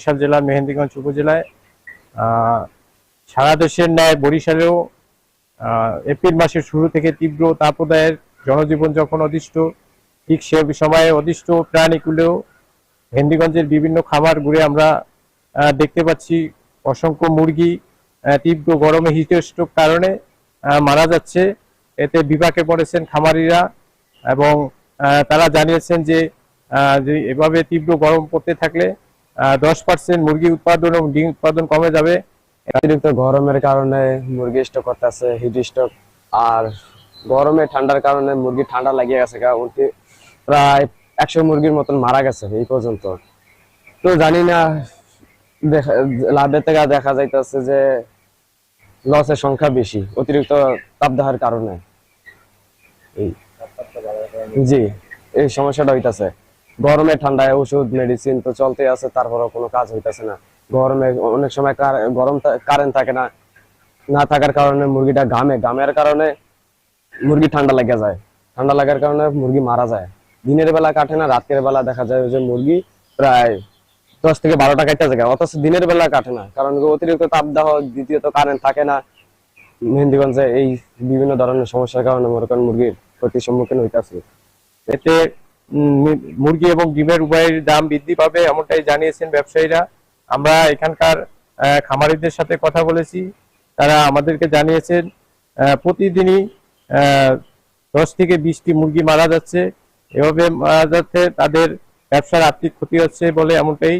বরিশাল জেলার মেহেন্দিগঞ্জ উপজেলায় সারা দেশের ন্যায় বরিশালেও এপ্রিল মাসের শুরু থেকে তীব্র তাপদায়ের জনজীবন যখন অদিষ্ট ঠিক সে সময়ে অদিষ্ট প্রাণীকুলেও মেহেন্দিগঞ্জের বিভিন্ন খামার ঘুরে আমরা দেখতে পাচ্ছি অসংখ্য মুরগি তীব্র গরমে হিটস্ট্রোক কারণে মারা যাচ্ছে। এতে বিপাকে পড়েছেন খামারিরা এবং তারা জানিয়েছেন যে এভাবে তীব্র গরম পড়তে থাকলে দশ পার্সেন্ট মুরগি উৎপাদন এবং ডিম উৎপাদন কমে যাবে। অতিরিক্ত গরমের কারণে মুরগি স্টক করতেছে হিট স্টক আর গরমে ঠান্ডার কারণে মুরগি ঠান্ডা লাগিয়ে গেছে প্রায় একশো মুরগির মতন মারা গেছে এই পর্যন্ত। তো জানি না, দেখা, লাভের থেকে দেখা যাইতেছে যে লসের সংখ্যা বেশি, অতিরিক্ত তাপদাহের কারণে। জি, এই সমস্যাটা হইতাছে। গরমে ঠান্ডায় ওষুধ মেডিসিন তো চলতে আছে, তারপরেও কোনো কাজ হইতাছে না। গরমে অনেক সময় গরম কারেন্ট থাকে না না থাকার কারণে মুরগিটা ঘামে। ঘামের কারণে মুরগি ঠান্ডা লেগে যায়। ঠান্ডা লাগার কারণে মুরগি মারা যায়। দিনের বেলা কাটে না, রাতের বেলা দেখা যায় যে মুরগি প্রায় দশ থেকে বারোটা কাটতে যায় অথচ দিনের বেলা কাটে না। কারণ অতিরিক্ত তাপদাহ, দ্বিতীয়ত কারেন্ট থাকে না। মেহেন্দিগঞ্জে এই বিভিন্ন ধরনের সমস্যার কারণে মনে করেন মুরগির ক্ষতির সম্মুখীন হইতেছে। এতে মুরগি এবং ডিমের উভয়ের দাম বৃদ্ধি পাবে এমনটাই জানিয়েছেন ব্যবসায়ীরা। আমরা এখানকার খামারিদের সাথে কথা বলেছি। তারা আমাদেরকে জানিয়েছেন প্রতিদিনই দশ থেকে বিশটি মুরগি মারা যাচ্ছে। এভাবে মারা যাচ্ছে, তাদের ব্যবসার আর্থিক ক্ষতি হচ্ছে বলে এমনটাই